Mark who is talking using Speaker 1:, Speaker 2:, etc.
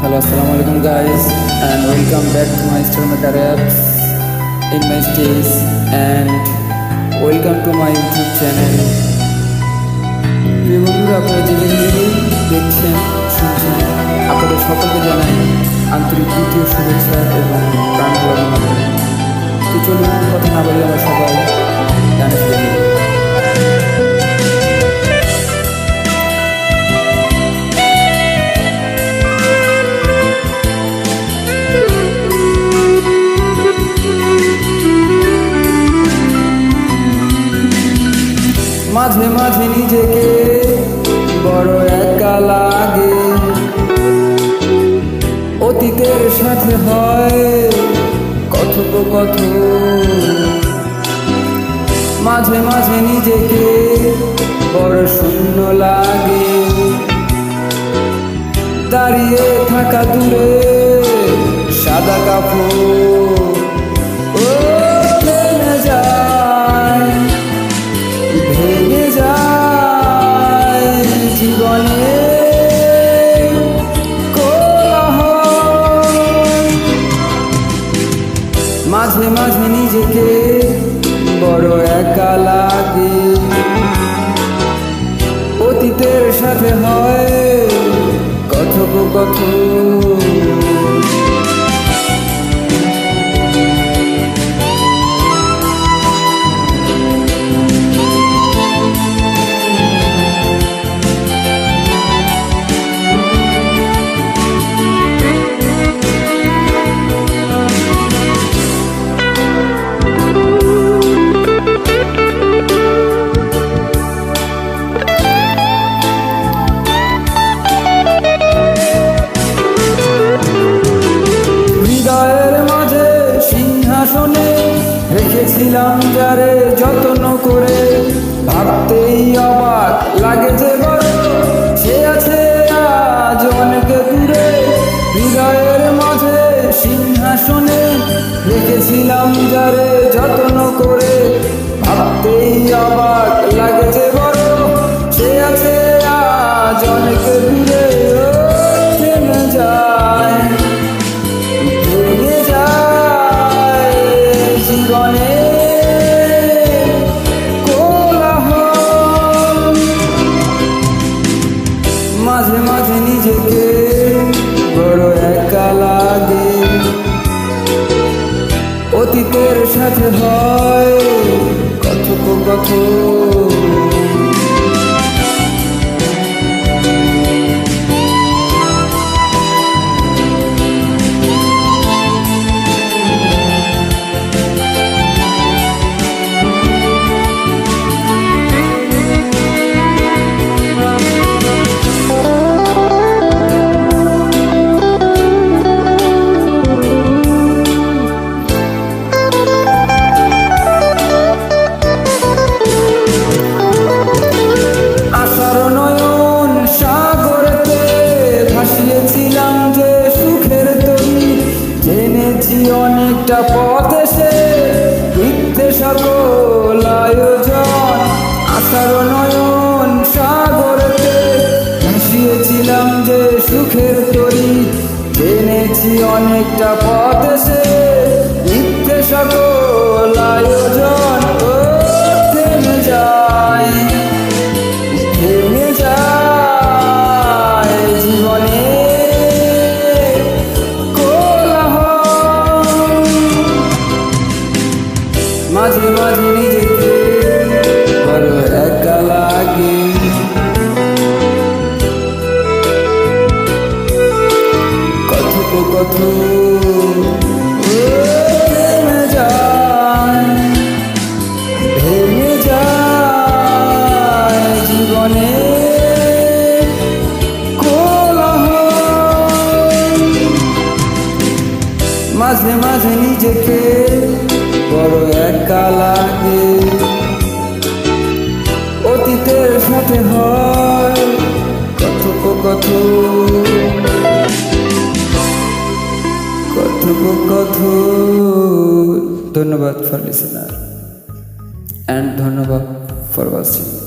Speaker 1: Hello, assalamu alaikum guys, and welcome back to my Maker apps in my stage, and welcome to my YouTube channel. প্রিয় বন্ধুরা আপনারা যে দেখছেন শুনছেন আপনাদের সকলকে জানাই আন্তরিক দ্বিতীয় শুভেচ্ছা এবং প্রাণ তো চলুন কথা না বলে আমরা সবাই গানে ফিরে মাঝে মাঝে নিজেকে বড় একা লাগে। অতীতের সাথে হয় কথোপকথন। মাঝে মাঝে নিজেকে বড় শূন্য লাগে। দাঁড়িয়ে থাকা দূরে সাদা কাপড়। নিজেকে বড় একা লাগে। অতীতের সাথে হয় কথোপকথন। রেখেছিলাম যারে যত্ন করে। ভাবতেই অবাক লাগে যে সে আছে আজ হৃদয়ের মাঝে সিংহাসনে রেখেছিলাম অতীতের সাথে হয়। কথোপকথন জেনেছি অনেকটা পথ এসে মিথ্যে সকল আয়োজন আসার নয়ন সাগরতে মিশিয়েছিলাম যে সুখের তরি। জেনেছি অনেকটা পথ সাথে হয় কথোপকথন কথোপকথন ধন্যবাদ ফর লিসেনার অ্যান্ড ধন্যবাদ ফর ওয়াচিং